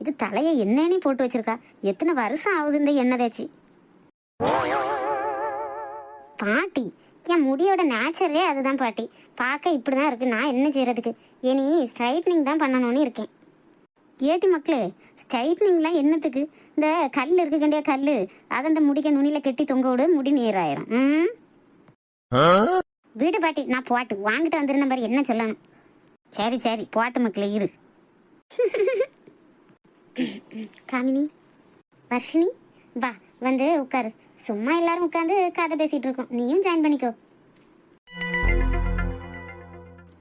இது தலையை என்னன்னு போட்டு வச்சிருக்கா. எத்தனை வருஷம் ஆகுது இந்த எண்ணெய் தேய்ச்சி. பாட்டி என் முடியோட நேச்சரே அதுதான் பாட்டி. பார்க்க இப்படி தான் இருக்கு. நான் என்ன செய்யறதுக்கு? இனி ஸ்ட்ரைட்னிங் தான் பண்ணணும்னு இருக்கேன். ஏட்டி மக்களே ஸ்ட்ரைட்னிங்லாம் என்னத்துக்கு? இந்த கல் இருக்கு கண்டியா கல் அதை இந்த முடிக்க நுனியில் கெட்டி தொங்க விடு முடி நீராயிரும். ம்? வீடு பாட்டி நான் போட்டு வாங்கிட்டு வந்துருந்த மாதிரி என்ன சொல்லணும்? சரி சரி போட்டு மக்களே இரு. காமினி வர்ஷினி வா வந்து உட்காரு. சும்மா எல்லாரும் உட்காந்து கதை பேசிட்டு இருக்கோம். நீயும் ஜாயின் பண்ணிக்கோ.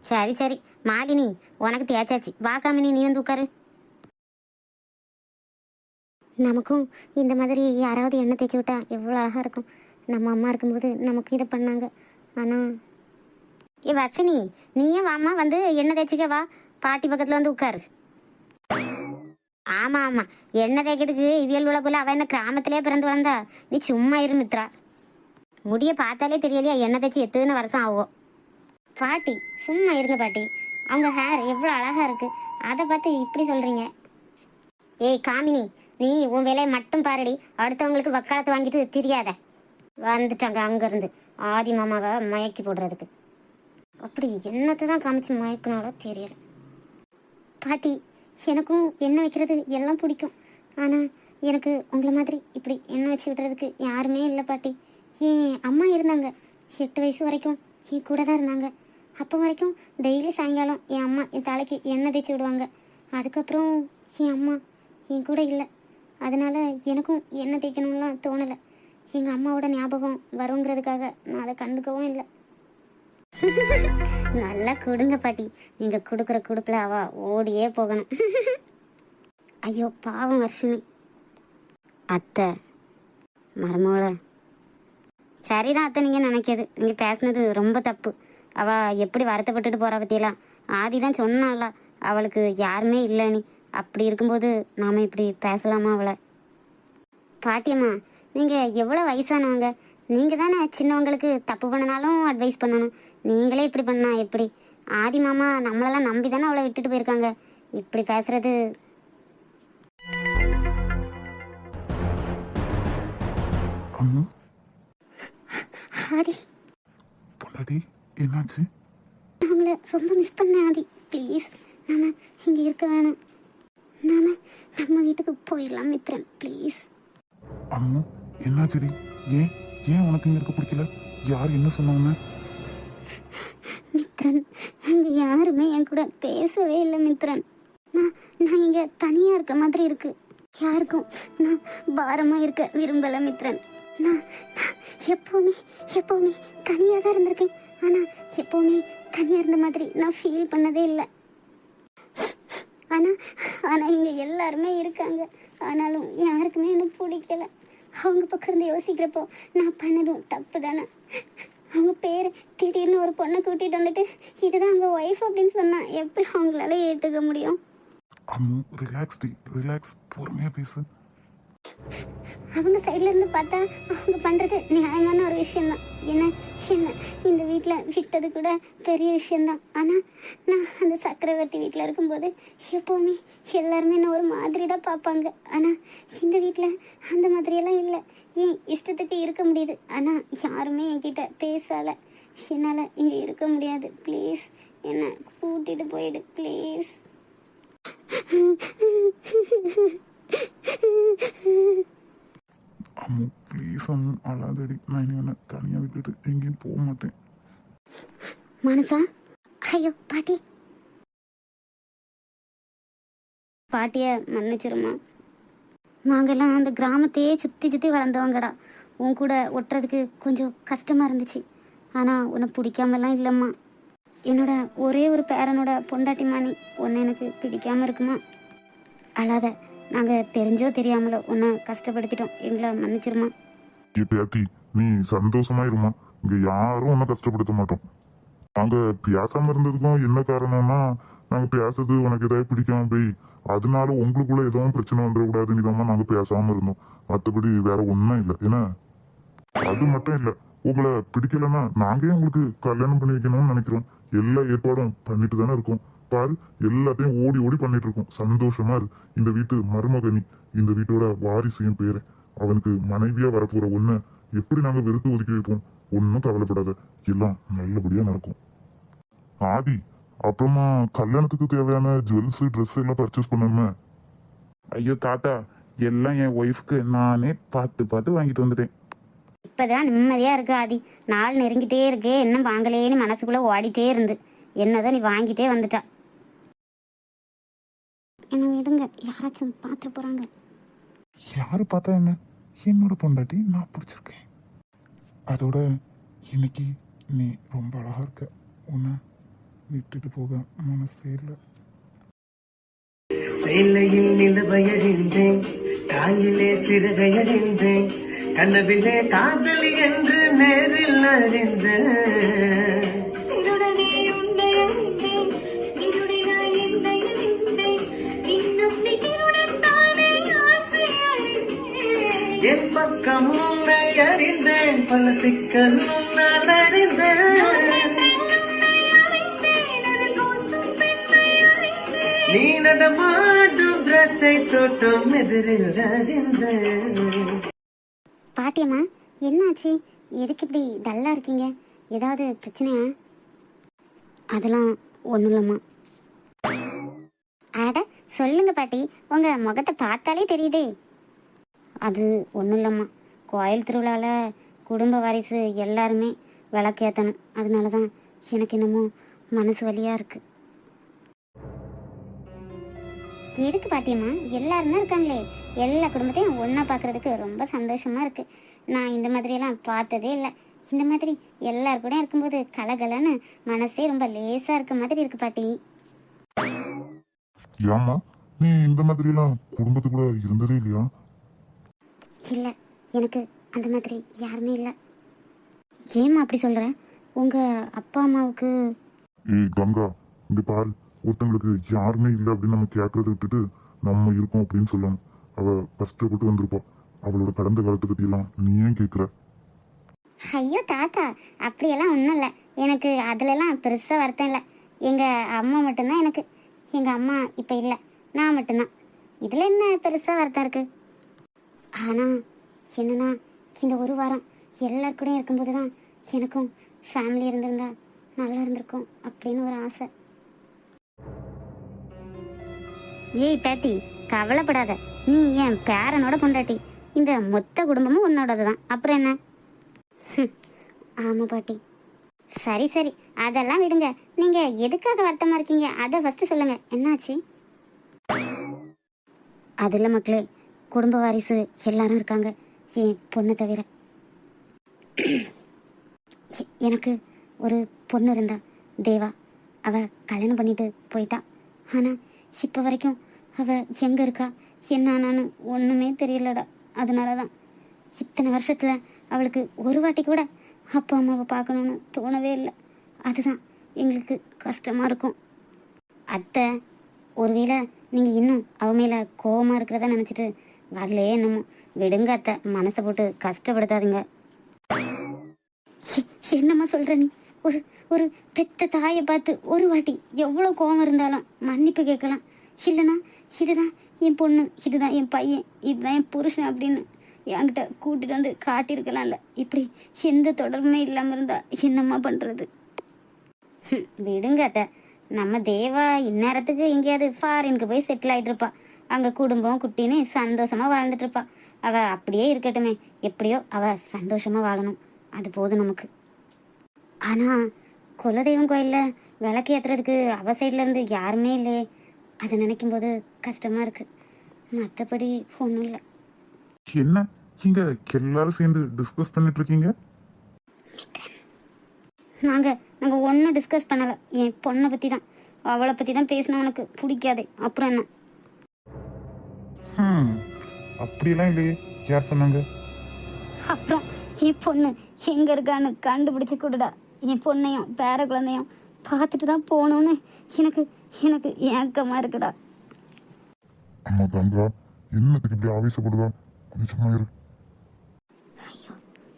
சரி சரி. மாலினி உனக்கு தேய்ச்சாச்சு வா காமினி நீ வந்து உட்காரு. நமக்கும் இந்த மாதிரி யாராவது எண்ணெய் தேய்ச்சி விட்டா எவ்வளோ அழகாக இருக்கும். நம்ம அம்மா இருக்கும்போது நமக்கு இதை பண்ணாங்க. ஆனால் ஏ வர்ஷினி நீயும் வாமா வந்து எண்ணெய் தேய்ச்சிக்க வா. பாட்டி பக்கத்தில் வந்து உட்காரு. ஆமா ஆமா. எண்ணெய் தேய்க்கிறதுக்கு இவியல் உள்ள போல அவ என்ன கிராமத்திலே பிறந்து வளர்ந்தா? நீ சும்மா இரு மித்ரா. முடிய பார்த்தாலே தெரியலையா? எண்ணெய் தேய்ச்சி எத்தனை வருஷம் ஆகும் பாட்டி சும்மா இருங்க பாட்டி. அவங்க ஹேர் எவ்வளோ அழகா இருக்கு. அதை பார்த்து இப்படி சொல்றீங்க. ஏய் காமினி நீ உன் வேலையை மட்டும் பாருடி. அடுத்தவங்களுக்கு வக்காலத்து வாங்கிட்டு தெரியாத. வந்துட்டாங்க அங்கேருந்து. ஆதி மாமாவை மயக்கி போடுறதுக்கு. அப்படி என்னத்தை தான் காமிச்சு மயக்கினாலோ தெரியல. பாட்டி எனக்கும் எண்ணெய் வைக்கிறது எல்லாம் பிடிக்கும். ஆனால் எனக்கு உங்களை மாதிரி இப்படி எண்ணெய் வச்சு விடுறதுக்கு யாருமே இல்லை பாட்டி. என் அம்மா இருந்தாங்க. எட்டு வயசு வரைக்கும் என் கூட தான் இருந்தாங்க. அப்போ வரைக்கும் டெய்லி சாயங்காலம் என் அம்மா என் தலைக்கு எண்ணெய் தேய்ச்சி விடுவாங்க. அதுக்கப்புறம் என் அம்மா என் கூட இல்லை. அதனால் எனக்கும் எண்ணெய் தேய்க்கணும்லாம் தோணலை. எங்கள் அம்மாவோட ஞாபகம் வருங்கிறதுக்காக நான் அதை கண்டுக்கவும் இல்லை. நல்லா கொடுங்க பாட்டி. நீங்க கொடுக்குற கொடுப்புல அவ ஓடியே போகணும். ஐயோ பாவம் வர்ஷினி. அத்தை மருமகள சரிதான் அத்தை நீங்க நினைக்கிறது நீங்க பேசுனது ரொம்ப தப்பு. அவ எப்படி வருத்தப்பட்டுட்டு போறா பத்தியெல்லாம்? ஆதி தான் சொன்னால. அவளுக்கு யாருமே இல்லைன்னு அப்படி இருக்கும்போது நாம இப்படி பேசலாமா அவளை? பாட்டியம்மா நீங்கள் எவ்வளோ வயசானவங்க? நீங்கள் தானே சின்னவங்களுக்கு தப்பு பண்ணனாலும் அட்வைஸ் பண்ணணும். நீங்களே இப்படி பண்ணா எப்படி? ஆதி மாமா நம்மளெல்லாம் நம்பி தானே அவளை விட்டுட்டு போயிருக்காங்க. இப்படி பேசுறது அம்மு ஆதி. பொண்டாட்டி என்னாச்சு? நான் உங்களை ரொம்ப மிஸ் பண்ணேன் ஆதி. ப்ளீஸ் நாம இங்கே இருக்க வேணாம். நாம நம்ம வீட்டுக்கு போயிடலாம் மித்ரன். ப்ளீஸ் அம்மு என்னாச்சுடி? ஏன் ஏன் உனக்கு இங்க இருக்க பிடிக்கல? யார் என்ன சொன்னாங்க? மித்ரன். இங்கே யாருமே என் கூட பேசவே இல்லை மித்ரன். நான் நான் இங்கே தனியாக இருக்க மாதிரி இருக்கு. யாருக்கும் நான் பாரமாக இருக்க விரும்பலை மித்ரன். நான் நான் எப்போவுமே எப்போவுமே தனியாக தான் இருந்திருக்கேன். ஆனால் எப்போவுமே தனியாக இருந்த மாதிரி நான் ஃபீல் பண்ணதே இல்லை. ஆனால் ஆனால் இங்கே எல்லாருமே இருக்காங்க. ஆனாலும் யாருக்குமே எனக்கு பிடிக்கல. அவங்க பக்கம் இருந்து யோசிக்கிறப்போ நான் பண்ணதும் தப்பு தானே. அவங்க பேர் திடீர்னு ஒரு பொண்ணை கூட்டிகிட்டு வந்துட்டு இதுதான் அவங்க ஒய்ஃப் அப்படின்னு சொன்னால் எப்படி அவங்களால ஏற்றுக்க முடியும்? Ammu relax D. ரிலாக்ஸ் பொறுமையா பேசு. அவங்க சைட்ல இருந்து பார்த்தா அவங்க பண்றது நியாயமான ஒரு விஷயம்தான். என்ன என்ன? இந்த வீட்டில் விட்டது கூட பெரிய விஷயந்தான் ஆனால் நான் அந்த சக்கரவர்த்தி வீட்டில் இருக்கும்போது எப்போவுமே எல்லாருமே என்ன ஒரு மாதிரி தான் பார்ப்பாங்க. ஆனால் இந்த வீட்டில் அந்த மாதிரியெல்லாம் இல்லை. ஏன் இஷ்டத்துக்கு இருக்க முடியுது? ஆனால் யாருமே என்கிட்ட பேசலை. என்னால் இங்கே இருக்க முடியாது. ப்ளீஸ் என்னை கூட்டிகிட்டு போயிடு. ப்ளீஸ் அம்மு ப்ளீஸ் அம்மு அழாதடி. நான் விட்டுட்டு எங்கேயும் போக மாட்டேன். மனசா? ஐயோ பாட்டி. பாட்டிய மன்னிச்சிருமா? நாங்கெல்லாம் அந்த கிராமத்தையே சுற்றி சுற்றி வளர்ந்தவங்கடா. உன் கூட ஒட்டுறதுக்கு கொஞ்சம் கஷ்டமாக இருந்துச்சு. ஆனால் உன்னை பிடிக்காமலாம் இல்லைம்மா. என்னோட ஒரே ஒரு பேரனோட பொண்டாட்டி மாணி உன்னை எனக்கு பிடிக்காம இருக்குமா? அழாத. நாங்கள் தெரிஞ்சோ தெரியாமலோ உன்னை கஷ்டப்படுத்திட்டோம். எங்களை மன்னிச்சிருமா? நீ சந்தோஷமா இருமா. இங்க யாரும் உன்னை கஷ்டப்படுத்த மாட்டோம். நாங்க பேசாம இருந்ததுக்கும் என்ன காரணம்னா நாங்க பேசுறது உனக்கு ஏதாவது பிடிக்காம போய் அதனால உங்களுக்குள்ள எதுவும் பிரச்சனை வந்துடக்கூடாதுன்னு இதாம நாங்க பேசாம இருந்தோம். மத்தபடி வேற ஒண்ணும் இல்லை. என்ன? அது மட்டும் இல்ல. உங்களை பிடிக்கலன்னா நாங்களே உங்களுக்கு கல்யாணம் பண்ணி வைக்கணும்னு நினைக்கிறோம். எல்லா ஏற்பாடும் பண்ணிட்டு தானே இருக்கோம். பாரு எல்லாத்தையும் ஓடி ஓடி பண்ணிட்டு இருக்கோம். சந்தோஷமா இரு. இந்த வீட்டு மருமகனி இந்த வீட்டோட வாரிசையும் பேரு. அவனுக்கு மனைவியா வரப்போற ஒண்ண எப்படி நாங்க வெறுத்து ஒதுக்கி வைப்போம்? ஒன்னும் கவலைப்படாத. எல்லாம் நல்லபடியா நடக்கும். ஆதி அப்புறமா கல்யாணத்துக்கு தேவையான ஜுவல்ஸ் ட்ரெஸ் எல்லாம் பர்ச்சேஸ் பண்ணணுமே? ஐயோ தாத்தா எல்லாம் என் ஒய்ஃப்க்கு நானே பார்த்து பார்த்து வாங்கிட்டு வந்துட்டேன். இப்பதான் நிம்மதியா இருக்கு ஆதி. நாள் நெருங்கிட்டே இருக்கு. இன்னும் வாங்கலேன்னு மனசுக்குள்ள ஓடிட்டே இருந்து. என்னதான் நீ வாங்கிட்டே வந்துட்டா. என்ன விடுங்க. யாராச்சும் பார்த்துட்டு போறாங்க. யாரு பார்த்தா என்ன? என்னோட பொண்டாட்டி நான் பிடிச்சிருக்கேன். அதோட இன்னைக்கு நீ ரொம்ப அழகா இருக்க. உன்னை விட்டுட்டு போக மனசே இல்லை. சேலையில் நிலவையறிந்தேன் காலிலே சிறகையறிந்தேன் கனவிலே காதலி என்று நேரில் அறிந்தேன் அறிந்தேன் பல சிக்கல் உன்னால் அறிந்தேன். நீ நடமாடும் திராட்சை தோட்டம் எதிரில் அறிந்தேன். பாட்டியம்மா என்னாச்சு? எதுக்கு இப்படி டல்லா இருக்கீங்க? ஏதாவது பிரச்சனையா? அதெல்லாம் ஒன்றும் இல்லைம்மா அட சொல்லுங்க பாட்டி. உங்க முகத்தை பார்த்தாலே தெரியுதே. அது ஒன்றும் இல்லைம்மா கோயில் திருவிழாவில் குடும்ப வாரிசு எல்லாருமே விளக்கேற்றணும் அதனால தான் எனக்கு என்னமோ மனசு வலியாக இருக்கு. இருக்கு பாட்டியம்மா? எல்லாரும் இருக்காங்களே. எல்லா குடும்பத்தையும் ஒன்றா பார்க்கறதுக்கு ரொம்ப சந்தோஷமா இருக்கு. நான் இந்த மாதிரியெல்லாம் பார்த்ததே இல்லை. இந்த மாதிரி எல்லார் கூட இருக்கும்போது கலகலன்னு மனசே ரொம்ப லேசா இருக்க மாதிரி இருக்கு பாட்டி. ஏம்மா? நீ இந்த மாதிரி எல்லாம் குடும்பத்து கூட இருந்ததே இல்லையா? இல்லை. எனக்கு அந்த மாதிரி யாருமே இல்லை. ஏம்மா அப்படி சொல்ற? உங்க அப்பா அம்மாவுக்கு ஏய் கங்கா இங்க பாரு. ஒருத்தங்களுக்கு யாருமே இல்லை அப்படின்னு நம்ம கேட்கறத விட்டுட்டு நம்ம இருக்கோம் அப்படின்னு சொல்லணும். அவ கஷ்டப்பட்டு வந்திருப்பா. அவளோட கடந்த காலத்தை பத்தி எல்லாம் நீ ஏன் கேட்குற ஐயோ தாத்தா அப்படியெல்லாம் ஒன்றும் இல்லை. எனக்கு அதுலலாம் பெருசாக வருத்தம் இல்லை. எங்கள் அம்மா மட்டும்தான் எனக்கு. எங்கள் அம்மா இப்போ இல்லை. நான் மட்டும்தான். இதில் என்ன பெருசாக வருத்தம் இருக்குது ஆனால் என்னன்னா இந்த ஒரு வாரம் எல்லார் கூடயும் இருக்கும்போது தான் எனக்கும் ஃபேமிலி இருந்திருந்தா நல்லா இருந்திருக்கும் அப்படின்னு ஒரு ஆசை. ஏய் பேத்தி கவலைப்படாத. நீ என் பேரனோட பொண்டாட்டி. இந்த மொத்த குடும்பமும் உன்னோடது தான் அப்புறம் என்ன? ஹம், ஆமா பாட்டி. சரி சரி. அதெல்லாம் விடுங்க. நீங்க எதுக்காக வருத்தமா இருக்கீங்க? அதை ஃபர்ஸ்ட் சொல்லுங்க. என்னாச்சு? அது இல்லை மக்களே குடும்ப வாரிசு எல்லாரும் இருக்காங்க. என் பொண்ணு தவிர. எனக்கு ஒரு பொண்ணு இருந்தா தேவா. அவ கல்யாணம் பண்ணிட்டு போயிட்டா. ஆனா இப்போ வரைக்கும் அவ எங்க இருக்கா? என்ன ஆனான்னு ஒண்ணுமே தெரியலடா. அதனால தான் இத்தனை வருஷத்துல அவளுக்கு ஒரு வாட்டி கூட அப்பா அம்மாவை பார்க்கணுன்னு தோணவே இல்லை. அதுதான் எங்களுக்கு கஷ்டமா இருக்கும். அத்தை ஒருவேளை நீங்க இன்னும் அவ மேல கோவமா இருக்கிறதா நினைச்சிட்டு வரலையே என்னமோ. விடுங்க அத்தை. மனசை போட்டு கஷ்டப்படுத்தாதீங்க. என்னம்மா சொல்ற நீ? ஒரு ஒரு பெத்த தாயை பார்த்து ஒரு வாட்டி எவ்வளோ கோவம் இருந்தாலும் மன்னிப்பு கேட்கலாம். இல்லைனா இதுதான் என் பொண்ணு இதுதான் என் பையன் இதுதான் என் புருஷன் அப்படின்னு என்கிட்ட கூட்டிட்டு வந்து காட்டியிருக்கலாம்ல. இப்படி எந்த தொடர்புமே இல்லாமல் இருந்தா என்னம்மா பண்ணுறது விடுங்க அத்தை. நம்ம தேவா இந்நேரத்துக்கு எங்கேயாவது ஃபாரினுக்கு போய் செட்டில் ஆகிட்டு இருப்பா. அங்கே குடும்பம் குட்டின்னு சந்தோஷமாக வாழ்ந்துட்டு இருப்பா. அவ அப்படியே இருக்கட்டுமே. எப்படியோ அவ சந்தோஷமா வாழணும். அது போதும் நமக்கு. ஆனா குலதெய்வம் கோயில்ல விளக்கு ஏத்துறதுக்கு அவ சைட்ல இருந்து யாருமே இல்லையே. அதை நினைக்கும் போது கஷ்டமா இருக்கு. மற்றபடி ஒன்றும் இல்லை. என்ன? இங்க எல்லாரும் சேர்ந்து டிஸ்கஸ் பண்ணிட்டு இருக்கீங்க? நாங்க நாங்க ஒன்றும் டிஸ்கஸ் பண்ணல. என் பொண்ணை பத்தி தான் அவளை பத்தி தான் பேசினா உனக்கு பிடிக்காதே. அப்புறம் என்ன? ஹம், அப்படியெல்லாம் இல்லையே. யார் சொன்னாங்க? அப்புறம் என் பொண்ணு எங்க இருக்கான்னு கண்டுபிடிச்சு கொடுடா. என் பொண்ணையும் பேர குழந்தையும் பார்த்துட்டு தான் போகணும்னு எனக்கு எனக்கு ஏக்கமா இருக்குடா. அம்மா கங்கா என்னத்துக்கு இப்படி ஆவேசப்படுதா? கொஞ்சம் இரு. ஐயோ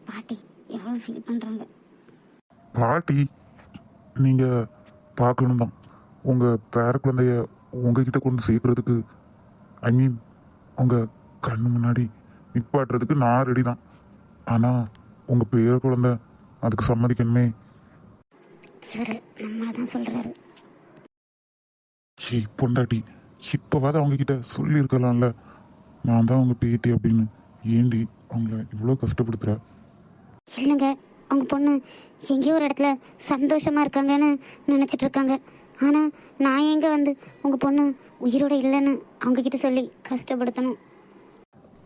பாட்டி எவ்வளோ ஃபீல் பண்றாங்க. பாட்டி நீங்க பார்க்கணும் தான் உங்கள் பேர குழந்தைய உங்ககிட்ட கொண்டு சேர்க்கறதுக்கு ஐ மீன் உங்கள் கண்ணு முன்னாடி நிப்பாட்டுறதுக்கு நான் ரெடி தான். ஆனால் உங்கள் பேர குழந்தை அதுக்கு சம்மதிக்கணுமே. இவர் நம்மளை தான் சொல்கிறாரு சே பொண்டாட்டி இப்போவாது அவங்க கிட்ட சொல்லியிருக்கலாம்ல. நான் தான் அவங்க பேத்தி அப்படின்னு. ஏண்டி அவங்கள இவ்வளோ கஷ்டப்படுத்துற? இல்லைங்க அவங்க பொண்ணு எங்கேயோ ஒரு இடத்துல சந்தோஷமா இருக்காங்கன்னு நினச்சிட்டு இருக்காங்க ஆனால் நான் எங்கே வந்து உங்கள் பொண்ணு உயிரோட இல்லைன்னு அவங்க கிட்ட சொல்லி கஷ்டப்படுத்தணும்?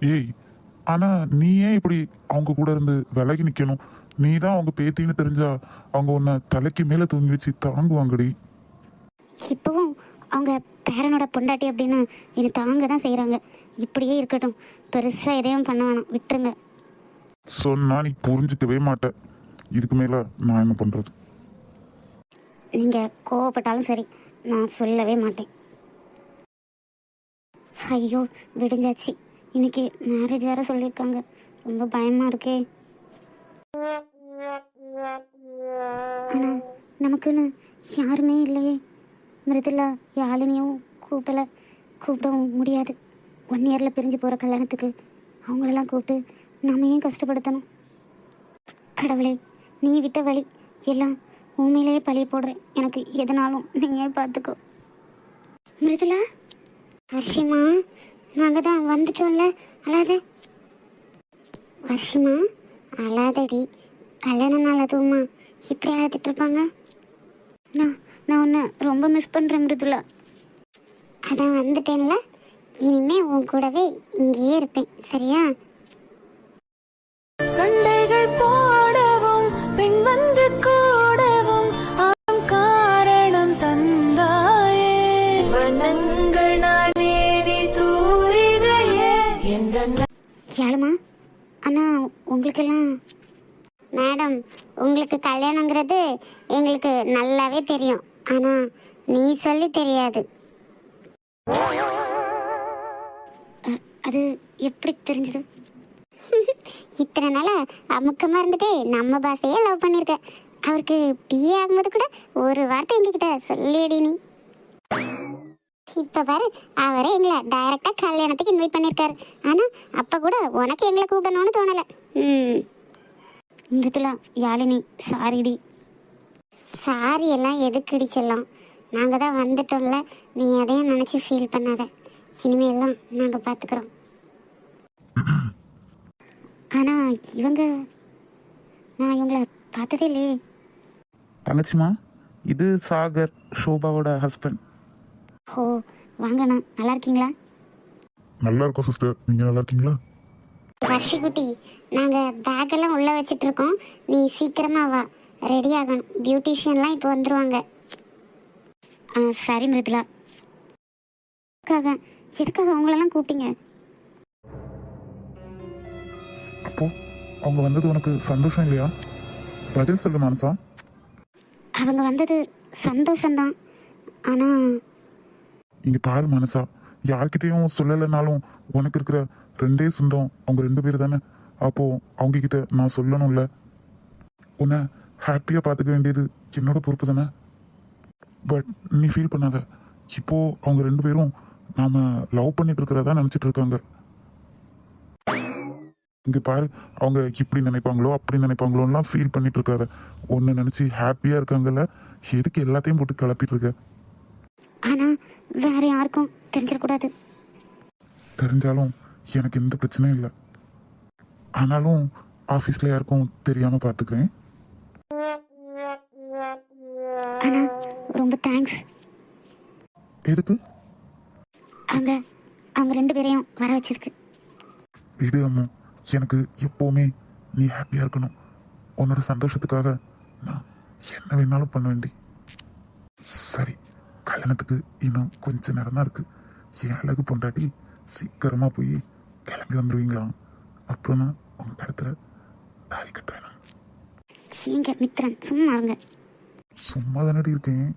ஏய் ஆனால் நீ ஏன் இப்படி அவங்க கூட இருந்து விலகி நிற்கணும் நீ தான் அவங்க பேத்தின்னு தெரிஞ்சா அவங்க உன்னை தலைக்கு மேலே தூங்கி வச்சு தாங்குவாங்கடி. இப்போவும் அவங்க பேரனோட பொண்டாட்டி அப்படின்னு என்னை தாங்க தான் செய்கிறாங்க இப்படியே இருக்கட்டும். பெருசாக எதையும் பண்ண வேணாம். விட்டுருங்க. சொன்னா நீ புரிஞ்சுக்கவே மாட்ட. இதுக்கு மேலே நான் என்ன பண்ணுறது நீங்கள் கோவப்பட்டாலும் சரி நான் சொல்லவே மாட்டேன். ஐயோ விடிஞ்சாச்சு. இன்னைக்கு மேரேஜ் வேற சொல்லியிருக்காங்க. ரொம்ப பயமா இருக்கே. ஆனால் நமக்குன்னு யாருமே இல்லையே. மிருதுலா யாழினியும் கூப்பிடல. கூப்பிடவும் முடியாது. ஒன் இயரில் பிரிஞ்சு போகிற கல்யாணத்துக்கு அவங்களெல்லாம் கூப்பிட்டு நாம ஏன் கஷ்டப்படுத்தணும்? கடவுளே நீ விட்ட வழி எல்லாம் உண்மையிலேயே பழி போடுறேன். எனக்கு எதனாலும் நீயே பார்த்துக்கோ மிருதுலா வர்ஷிமா நாங்கள் தான் வந்துட்டோம்ல. அழாத. வர்ஷிமா? அழாதடி. கல்யாண நாள் அதுவுமா. இப்படி அழுதுட்டு இருப்பாங்க. நான் நான் உன்னை ரொம்ப மிஸ் பண்ணுறேன் மிருதுலா அதான் வந்துட்டேன்ல. இனிமே உன் கூடவே இங்கேயே இருப்பேன். சரியா? சண்டைகள் போடவும் பின் வந்து உங்களுக்கெல்லாம்? மேடம் உங்களுக்கு கல்யாணங்கிறது எங்களுக்கு நல்லாவே தெரியும். ஆனால் நீ சொல்லி தெரியாது. அது எப்படி தெரிஞ்சது? இத்தனை நாள அமுக்கமா இருந்துட்டு நம்ம பாஷையே லவ் பண்ணிருக்க. அவருக்கு பிஏ ஆகும்போது கூட ஒரு வார்த்தை எங்ககிட்ட சொல்லியடி நீ. இப்ப பாரு அவரே எங்களை டைரக்டா கல்யாணத்துக்கு இன்வைட் பண்ணிருக்காரு. ஆனா அப்ப கூட உனக்கு எங்களை கூப்பிடணும்னு தோணல. ம். மிருதுலா யாழினி சாரிடி. சாரி எல்லாம் எதுக்குடி செல்லம்? நாங்க தான் வந்துட்டோம்ல நீ எதையும் நினைச்சு ஃபீல் பண்ணாத. இனிமேல்லாம் நாங்க பாத்துக்கிறோம். ஆனா இவங்க நான் இவங்கள பார்த்ததே இல்லையே. தங்கச்சிமா இது சாகர் ஷோபாவோட ஹஸ்பண்ட் ஓ வாங்கண்ணா நல்லா இருக்கீங்களா நல்லா இருக்கோம் சிஸ்டர் நீங்க நல்லா இருக்கீங்களா வர்ஷிக்குட்டி நாங்கள் பேக்கெல்லாம் உள்ளே வச்சிட்டு இருக்கோம் நீ சீக்கிரமா வா. ரெடி ஆகணும். பியூட்டிஷியன்லாம் இப்போ வந்துருவாங்க. ஆ சரி மிருதுலா எதுக்காக? எதுக்காக அவங்களெல்லாம் கூப்பிட்டீங்க? அப்போ அவங்க வந்தது உனக்கு சந்தோஷம் இல்லையா? பதில் சொல்லு மனசா? அவங்க வந்தது சந்தோஷம்தான். ஆனால் இங்க பாரு மனசா. யார்கிட்டயும் சொல்லலைனாலும் உனக்கு இருக்கிற ரெண்டே சொந்தம் அவங்க ரெண்டு பேர் தானே. அப்போ அவங்க கிட்ட நான் சொல்லணும்ல. உன்னை ஹாப்பியா பார்த்துக்க வேண்டியது என்னோட பொறுப்பு தானே. பட் நீ ஃபீல் பண்ணாத. இப்போ அவங்க ரெண்டு பேரும் நாம லவ் பண்ணிட்டு இருக்கிறதா நினைச்சிட்டு இருக்காங்க. இங்க பாரு அவங்க இப்படி நினைப்பாங்களோ அப்படி நினைப்பாங்களோலாம் ஃபீல் பண்ணிட்டு இருக்காத. ஒன்னு நினைச்சு ஹாப்பியா இருக்காங்கல்ல. எதுக்கு எல்லாத்தையும் போட்டு கிளப்பிட்டு இருக்க? ஆனால் வேற யாருக்கும் தெரிஞ்சிடக்கூடாது. தெரிஞ்சாலும் எனக்கு எந்த பிரச்சனையும் இல்லை. ஆனாலும் ஆஃபீஸில் யாருக்கும் தெரியாமல் பார்த்துக்கிறேன் ஆனால் ரொம்ப தேங்க்ஸ் எதுக்கு? அவங்க அவங்க ரெண்டு பேரையும் வர வச்சதுக்கு இது அம்மு எனக்கு எப்போவுமே நீ ஹாப்பியாக இருக்கணும். உன்னோட சந்தோஷத்துக்காக நான் என்ன வேணாலும் பண்ண வேண்டி. சரி. கல்யாணத்துக்கு இன்னும் கொஞ்ச நேரம் தான் இருக்கு. என் அழகு பொண்டாட்டி சீக்கிரமா போய் கிளம்பி வந்துடுவீங்களா அப்புறம் நான் உங்க கழுத்துல தாலி கட்டுவேன் சீங்க மித்ரன் சும்மா இருங்க. சும்மா தானடி இருக்கேன்